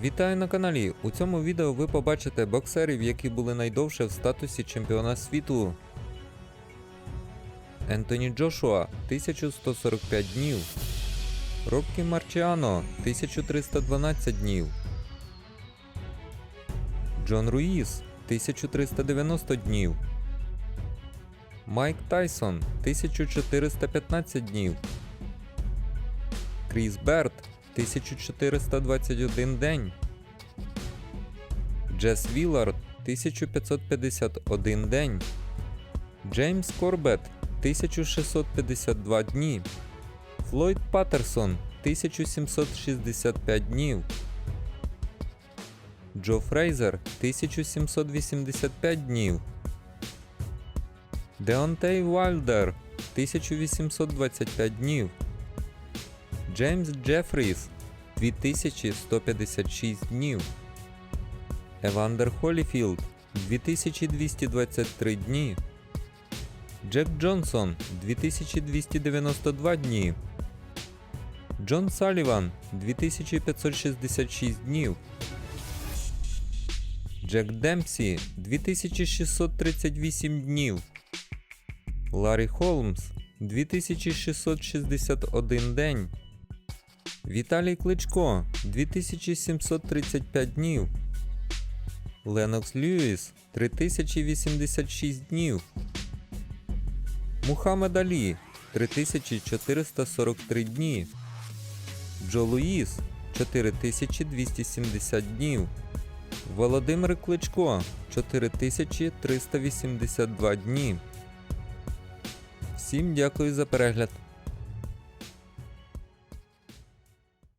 Вітаю на каналі! У цьому відео ви побачите боксерів, які були найдовше в статусі чемпіона світу. Ентоні Джошуа 1145 днів. Робкі Марчіано 1312 днів. Джон Руїс 1390 днів. Майк Тайсон 1415 днів. Кріс Берт 1421 день. Джес Вілард 1551 день. Джеймс Корбет 1652 дні. Флойд Паттерсон 1765 днів. Джо Фрейзер 1785 днів. Деонтей Вайлдер 1825 днів. Джеймс Джефріс 2156 днів. Евандер Холіфілд 2223 дні. Джек Джонсон 2292 дні. Джон Саліван 2566 днів. Джек Демпсі 2638 днів. Ларі Холмс 2661 день. Віталій Кличко 2735 днів. Ленокс Льюіс 3086 днів. Мухаммед Алі 3443 дні. Джо Луїс 4270 днів. Володимир Кличко 4382 дні. Всім дякую за перегляд.